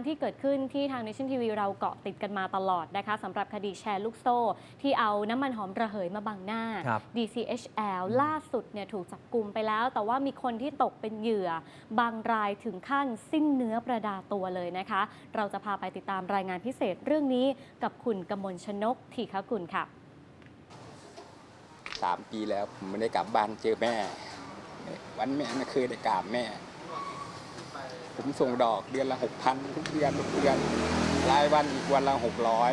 ณ์ที่เกิดขึ้นที่ทาง Nation TV เราเกาะติดกันมาตลอดนะคะสำหรับคดีแชร์ลูกโซ่ ที่เอาน้ำมันหอมระเหยมาบังหน้าครับ DCHL ล่าสุดเนี่ยถูกจับกลุ่มไปแล้ว แต่ว่ามีคนที่ตกเป็นเหยื่อ บางรายถึงขั้นสิ้นเนื้อประดาตัวเลยนะคะ เราจะพาไปติดตามรายงานพิเศษเรื่องนี้กับคุณกมลชนกทีฆกุลค่ะสามปีแล้วผมไม่ได้กลับบ้านเจอแม่ วันแม่ไม่เคยได้กราบแม่ ผมส่งดอกเดือนละหกพันทุกเดือนทุกเดือนรายวันอีกวันละหกร้อย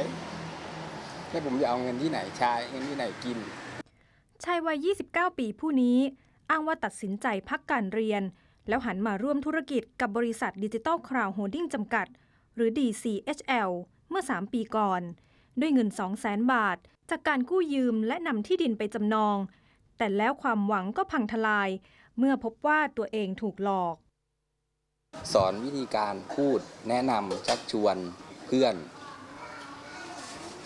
แล้วผมจะเอาเงินที่ไหนใช้เงินที่ไหนกินชายวัย 29 ปีผู้นี้ อ้างว่าตัดสินใจพักการเรียน แล้วหันมาร่วมธุรกิจกับบริษัทดิจิ t a ลคราวโฮลดิ้งจำกัด หรือ DCHL เมื่อ 3 ปีก่อน ด้วยเงิน 200,000บาท จากการกู้ยืมและนำที่ดินไปจำนอง แต่แล้วความหวังก็พังทลาย เมื่อพบว่าตัวเองถูกหลอก สอนวิธีการพูดแนะนำชักชวนเพื่อน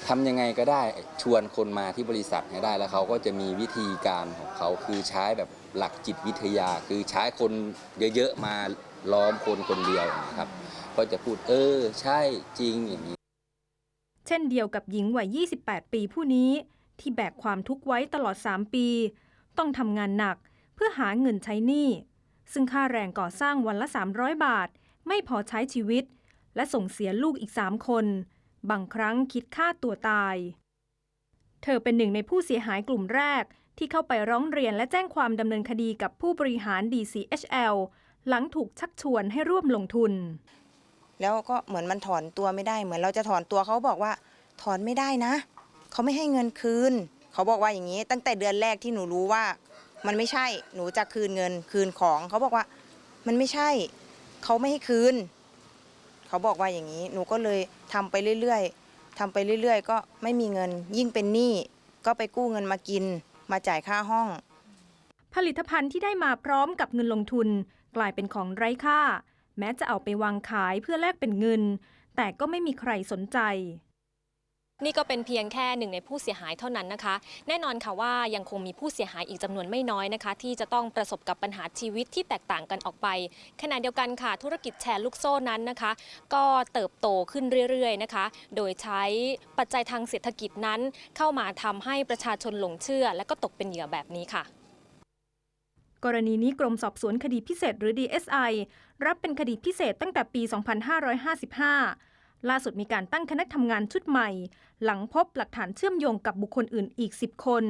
ทำยังไงก็ได้ชวนคนมาที่บริษัทให้ได้แล้วเขาก็จะมีวิธีการของเขาคือใช้แบบหลักจิตวิทยา คือใช้คนเยอะๆมาล้อมคนคนเดียวนะครับ ก็จะพูดเออ ใช่จริงอย่างนี้ เช่นเดียวกับหญิงวัย 28 ปีผู้นี้ ที่แบกความทุกข์ไว้ตลอด 3 ปี ต้องทำงานหนักเพื่อหาเงินใช้หนี้ ซึ่งค่าแรงก่อสร้างวันละ 300 บาท ไม่พอใช้ชีวิต และส่งเสียลูกอีก3คน บางครั้งคิดฆ่าตัวตาย เธอเป็นหนึ่งในผู้เสียหายกลุ่มแรกที่เข้าไปร้องเรียนและแจ้งความดำเนินคดีกับผู้บริหาร DCHL หลังถูกชักชวนให้ร่วมลงทุน แล้วก็เหมือนมันถอนตัวไม่ได้ เหมือนเราจะถอนตัวเขาบอกว่า ถอนไม่ได้นะ เขาไม่ให้เงินคืน เขาบอกว่าอย่างนี้ ตั้งแต่เดือนแรกที่หนูรู้ว่า มันไม่ใช่หนูจะคืนเงินคืนของเขาบอกว่า มันไม่ใช่เขาไม่ให้คืนเขาบอกว่าอย่างนี้ หนูก็เลยทำไปเรื่อยๆทำไปเรื่อย ๆ ก็ไม่มีเงิน ยิ่งเป็นหนี้ก็ไปกู้เงินมากิน มาจ่ายค่าห้อง ผลิตภัณฑ์ที่ได้มาพร้อมกับเงินลงทุน กลายเป็นของไร้ค่า แม้จะเอาไปวางขายเพื่อแลกเป็นเงิน แต่ก็ไม่มีใครสนใจ นี่ก็เป็นเพียงแค่หนึ่งในผู้เสียหายเท่านั้นนะคะ แน่นอนค่ะว่ายังคงมีผู้เสียหายอีกจำนวนไม่น้อยนะคะ ที่จะต้องประสบกับปัญหาชีวิตที่แตกต่างกันออกไป ขณะเดียวกันค่ะ ธุรกิจแชร์ลูกโซ่นั้นนะคะ ก็เติบโตขึ้นเรื่อยๆนะคะ โดยใช้ปัจจัยทางเศรษฐกิจนั้น เข้ามาทำให้ประชาชนหลงเชื่อ และก็ตกเป็นเหยื่อแบบนี้ค่ะกรณีนี้กรมสอบสวนคดีพิเศษหรือ DSI รับเป็นคดีพิเศษตั้งแต่ปี 2555 ล่าสุดมีการตั้งคณะทำงานชุดใหม่ หลังพบหลักฐานเชื่อมโยงกับบุคคลอื่นอีก 10 คน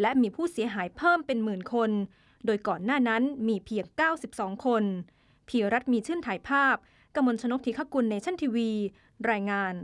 และมีผู้เสียหายเพิ่มเป็นหมื่นคน โดยก่อนหน้านั้นมีเพียง 92 คนพีรัตมีชื่นถ่ายภาพกมลชนกทีขกุลในชั้นทีวี รายงาน